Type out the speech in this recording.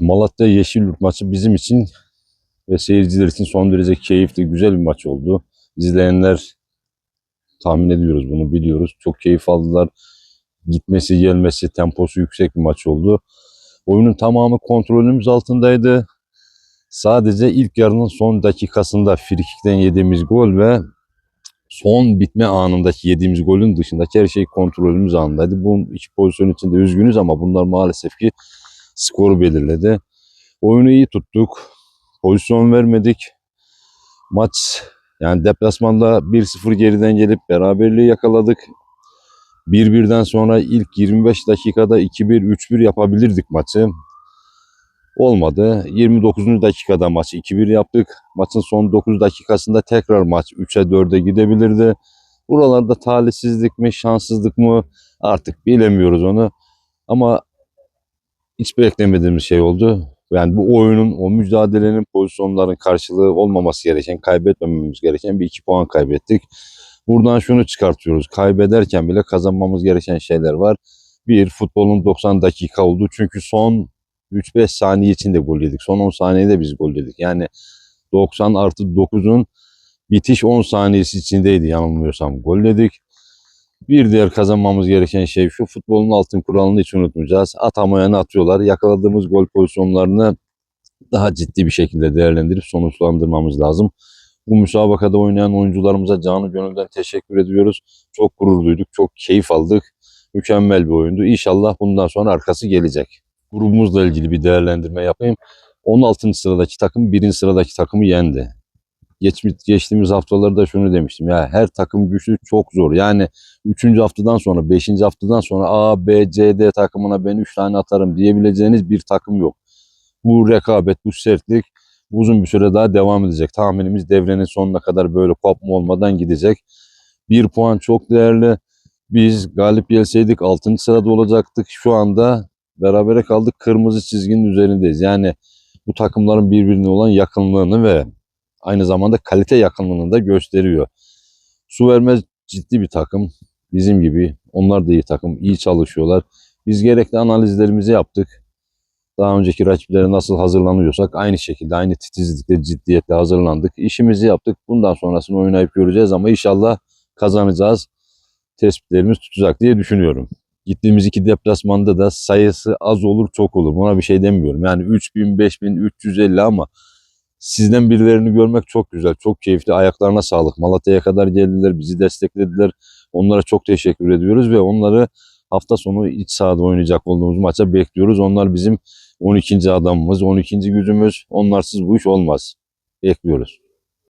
Malatya Yeşilyurt maçı bizim için ve seyirciler için son derece keyifli, güzel bir maç oldu. İzleyenler tahmin ediyoruz bunu biliyoruz. Çok keyif aldılar. Gitmesi, gelmesi, temposu yüksek bir maç oldu. Oyunun tamamı kontrolümüz altındaydı. Sadece ilk yarının son dakikasında frikikten yediğimiz gol ve son bitme anındaki yediğimiz golün dışındaki her şey kontrolümüz altındaydı. Bu iki pozisyon için de üzgünüz ama bunlar maalesef ki skoru belirledi. Oyunu iyi tuttuk. Pozisyon vermedik. Maç yani deplasmanda 1-0 geriden gelip beraberliği yakaladık. 1-1'den sonra ilk 25 dakikada 2-1, 3-1 yapabilirdik maçı. Olmadı. 29. dakikada maçı 2-1 yaptık. Maçın son 9 dakikasında tekrar maç 3'e 4'e gidebilirdi. Buralarda talihsizlik mi, şanssızlık mı artık bilemiyoruz onu. Ama hiç beklemediğimiz şey oldu. Yani bu oyunun, o mücadelenin, pozisyonların karşılığı olmaması gereken, kaybetmememiz gereken bir iki puan kaybettik. Buradan şunu çıkartıyoruz. Kaybederken bile kazanmamız gereken şeyler var. Bir, futbolun 90 dakika oldu. Çünkü son 3-5 saniye içinde gol yedik. Son 10 saniyede biz gol yedik. Yani 90 artı 9'un bitiş 10 saniyesi içindeydi yanılmıyorsam. Gol yedik. Bir diğer kazanmamız gereken şey şu futbolun altın kuralını hiç unutmayacağız. Atamayanı atıyorlar. Yakaladığımız gol pozisyonlarını daha ciddi bir şekilde değerlendirip sonuçlandırmamız lazım. Bu müsabakada oynayan oyuncularımıza canı gönülden teşekkür ediyoruz. Çok gurur duyduk, çok keyif aldık. Mükemmel bir oyundu. İnşallah bundan sonra arkası gelecek. Grubumuzla ilgili bir değerlendirme yapayım. 16. sıradaki takım 1. sıradaki takımı yendi. Geçmiş, geçtiğimiz haftalarda şunu demiştim ya her takım güçlü çok zor. Yani 3. haftadan sonra 5. haftadan sonra A, B, C, D takımına ben 3 tane atarım diyebileceğiniz bir takım yok. Bu rekabet, bu sertlik uzun bir süre daha devam edecek. Tahminimiz devrenin sonuna kadar böyle kopma olmadan gidecek. Bir puan çok değerli. Biz galip gelseydik 6. sırada olacaktık. Şu anda berabere kaldık. Kırmızı çizginin üzerindeyiz. Yani bu takımların birbirine olan yakınlığını ve aynı zamanda kalite yakınlığını da gösteriyor. Su vermez ciddi bir takım. Bizim gibi. Onlar da iyi takım. iyi çalışıyorlar. Biz gerekli analizlerimizi yaptık. Daha önceki rakiplere nasıl hazırlanıyorsak aynı şekilde, aynı titizlikle, ciddiyetle hazırlandık. İşimizi yaptık. Bundan sonrasını oynayıp göreceğiz ama inşallah kazanacağız. Tespitlerimiz tutacak diye düşünüyorum. Gittiğimiz iki deplasmanda da sayısı az olur çok olur. Buna bir şey demiyorum. Yani 3000, 5000, 350 ama sizden birilerini görmek çok güzel, çok keyifli. Ayaklarına sağlık. Malatya'ya kadar geldiler, bizi desteklediler. Onlara çok teşekkür ediyoruz ve onları hafta sonu iç sahada oynayacak olduğumuz maça bekliyoruz. Onlar bizim 12. adamımız, 12. gücümüz. Onlarsız bu iş olmaz. Bekliyoruz.